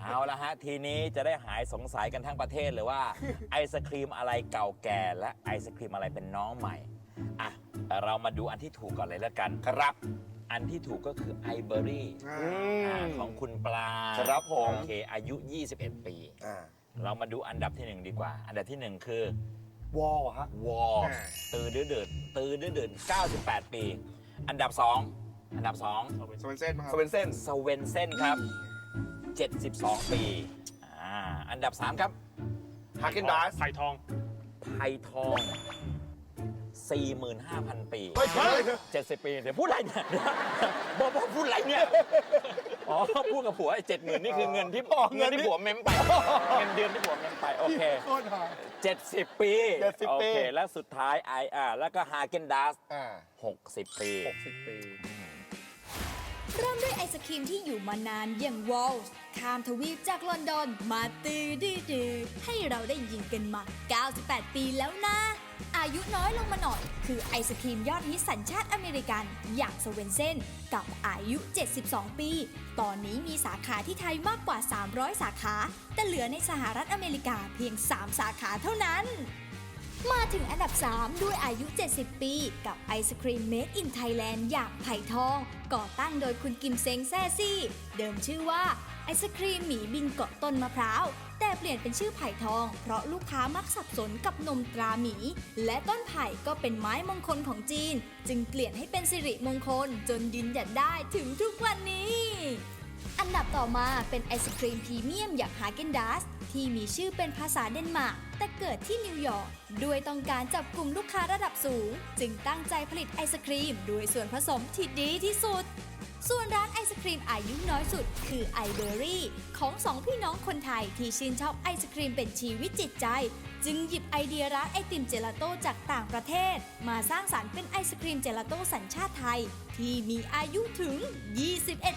เอาละฮะ ทีนี้จะได้หายสงสัยกันทั้งประเทศเลยว่า ไอศครีมอะไรเก่าแก่ และไอศครีมอะไรเป็นน้องใหม่ อะ เรามาดูอันที่ถูกก่อนเลยแล้วกันครับ อันที่ถูกก็คือไอเบอรี่อืมของคุณปลาครับผม โอเค อายุ 21 ปี อ่า เรามาดูอันดับที่หนึ่งดีกว่า อันดับที่หนึ่งคือวอลฮะ วอลอ่า ตือดื้อเดือดตือดื้อเดือด98 ปี อันดับ2อันดับ2สเวนเซ่นมาคสรับเวนเซนสเวนเซนครับ 72 ปีอ่าอันดับ 3 ครับฮาเกนดาสไผ่ทองไทยทอง 45,000 ปีเฮ้ยเฮ้ย70 ปี เดี๋ยวพูดอะไรเนี่ยบอกบอกพูดอะไรเนี่ย อ๋อ พูดกับผัวไอ้เจ็ดหมื่นนี่คือเงินที่พ่อเงินที่ผัวเมมไป เงินเดือนที่ผัวเมมไป โอเคโคตรหา 70 ปี70โอปีเค และสุดท้ายไออ่าแล้วก็ฮาเกนดัสอ่า60 ปี60ปี เริ่มด้วยไอศครีมที่อยู่มานานอย่างวอลส์ ข้ามทวีปจากลอนดอนมาตือดื้อดอให้เราได้ยินกันมา 98 ปีแล้วนะ อายุน้อยลงมาหน่อย คือไอศครีมยอดฮิตสัญชาติอเมริกัน อย่างสเวนเซนกับอายุ 72 ปี ตอนนี้มีสาขาที่ไทยมากกว่า 300 สาขา แต่เหลือในสหรัฐอเมริกาเพียง 3 สาขาเท่านั้น มาถึงอันดับ 3 ด้วยอายุ 70 ปี กับไอศครีมเมดอินไทยแลนด์อย่างไผ่ทอง ก่อตั้งโดยคุณกิมเซงแซ่ซี่ เดิมชื่อว่าไอศครีมหมีบินเกาะต้นมะพร้าว แต่เปลี่ยนเป็นชื่อไผ่ทอง เพราะลูกค้ามักสับสนกับนมตราหมี และต้นไผ่ก็เป็นไม้มงคลของจีน จึงเปลี่ยนให้เป็นสิริมงคลจนยืนหยัดได้ถึงทุกวันนี้ อันดับต่อมาเป็นไอศครีมพรีเมียมอย่างฮาเกนดัสที่มีชื่อเป็นภาษาเดนมาร์กแต่เกิดที่นิวยอร์กด้วยต้องการจับกลุ่มลูกค้าระดับสูง จึงตั้งใจผลิตไอศครีมด้วยส่วนผสมที่ดีที่สุด ส่วนร้านไอศครีมอายุน้อยสุด คือไอเบอรี่ของสองพี่น้องคนไทยที่ชื่นชอบไอศครีมเป็นชีวิตจิตใจ จึงหยิบไอเดียร้านไอติมเจลาโต้จากต่างประเทศ มาสร้างสารรค์เป็นไอศครีมเจลาโต้สัญชาติไทย ที่มีอายุถึง 21